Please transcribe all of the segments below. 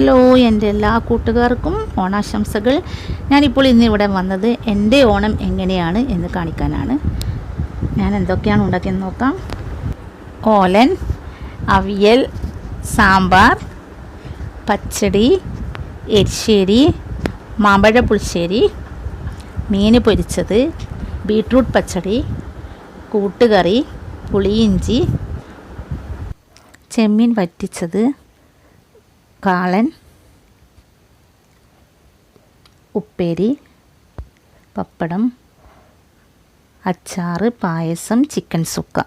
Hello എന്റെ എല്ലാ കൂട്ടുകാർക്കും ഓണാശംസകൾ. ഞാനിപ്പോൾ ഇന്ന് ഇവിടെ വന്നത് എന്റെ ഓണം എങ്ങനെയാണ് എന്ന് കാണിക്കാനാണ്. ഞാൻ എന്തൊക്കെയാണ് ഉണ്ടാക്കിയെന്ന് നോക്കാം. ഓലൻ അവിയൽ സാമ്പാർ പച്ചടി എരിശ്ശേരി മാമ്പഴ പുളിശ്ശേരി മീൻ പൊരിച്ചത് ബീട്രൂട്ട് പച്ചടി കൂട്ടുകറി പുളിയിഞ്ചി ചെമ്മീൻ വറ്റിച്ചത് കാളൻ ഉപ്പേരി പപ്പടം അച്ചാറ് പായസം ചിക്കൻ സുക്ക.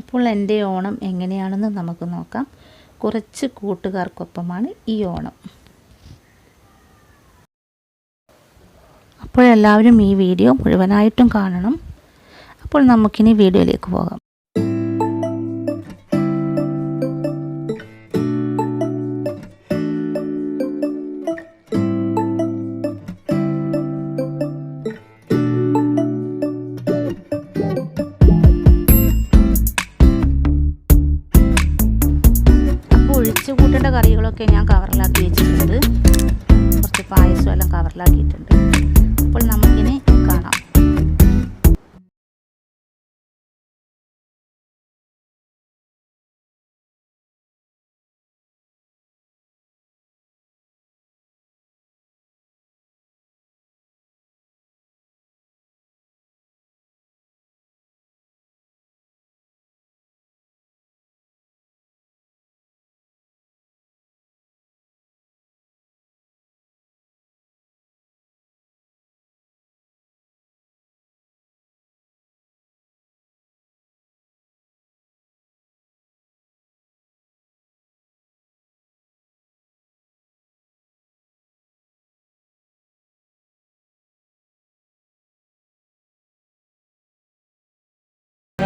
അപ്പോൾ എന്റെ ഓണം എങ്ങനെയാണെന്ന് നമുക്ക് നോക്കാം. കുറച്ച് കൂട്ടുകാർക്കൊപ്പമാണ് ഈ ഓണം. അപ്പോഴെല്ലാവരും ഈ വീഡിയോ മുഴുവനായിട്ടും കാണണം. അപ്പോൾ നമുക്കിനി വീഡിയോയിലേക്ക് പോകാം. കറികളൊക്കെ ഞാൻ കവറിലാക്കി വെച്ചിട്ടുണ്ട്. കുറച്ച് പായസം എല്ലാം കവറിലാക്കിയിട്ടുണ്ട് അപ്പോൾ നമുക്കിനി കാണാം.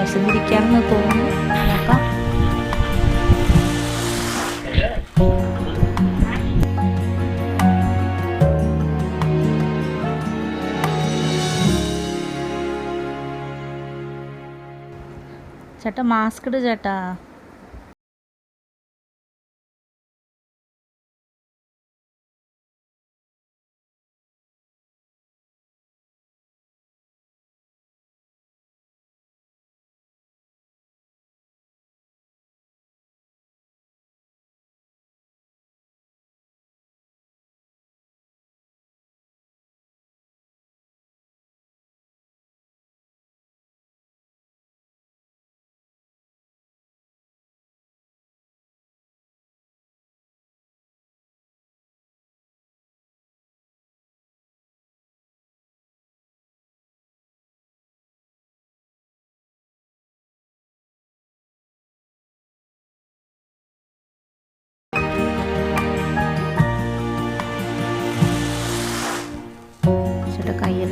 വിശന്നിരിക്കാമെന്ന് തോന്നുന്നു. നോക്കാം. ചേട്ടാ മാസ്ക് ഇട് ചേട്ടാ.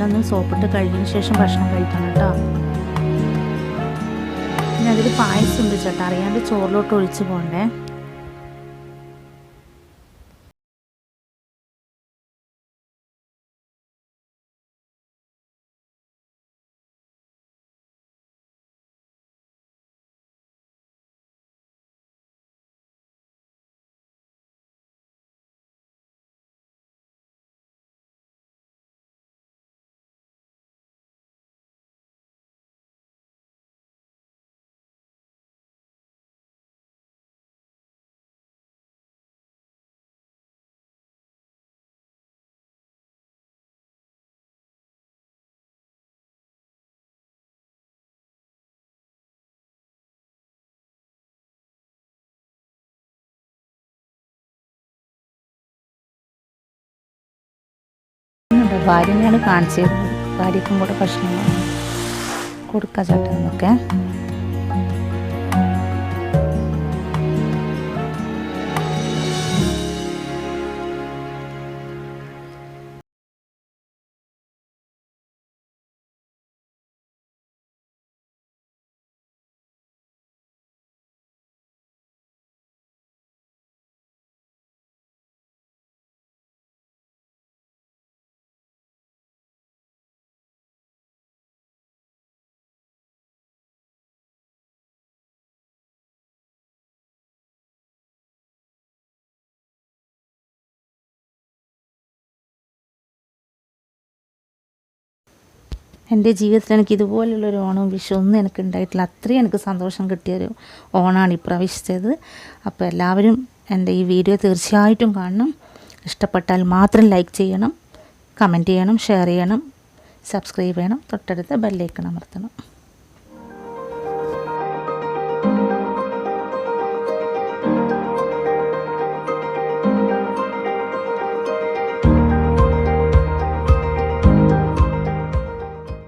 ഒന്ന് സോപ്പിട്ട് കഴുകിയതിന് ശേഷം ഭക്ഷണം കഴിക്കണം കേട്ടോ. പിന്നെ അതിൽ പായസം ഉണ്ട് ചേട്ടാ. അറിയാണ്ട് ചോറിലോട്ട് ഒഴിച്ച് പോകണ്ടേ ഭാര്യനെയാണ് കാണിച്ചത്. ഭാര്യക്കും കൂടെ ഭക്ഷണം കൊടുക്കാം എന്റെ ജീവിതത്തിൽ എനിക്ക് ഇതുപോലുള്ളൊരു ഓണവും വിഷു ഒന്നും എനിക്ക് ഉണ്ടായിട്ടില്ല. അത്രയും എനിക്ക് സന്തോഷം കിട്ടിയൊരു ഓണമാണ് ഇപ്രാവശ്യത്തേത്. അപ്പോൾ എല്ലാവരും എന്റെ ഈ വീഡിയോ തീർച്ചയായിട്ടും കാണണം. ഇഷ്ടപ്പെട്ടാൽ മാത്രം ലൈക്ക് ചെയ്യണം കമന്റ് ചെയ്യണം ഷെയർ ചെയ്യണം സബ്സ്ക്രൈബ് ചെയ്യണം തൊട്ടടുത്ത് ബെല്ലൈക്കൺ അമർത്തണം.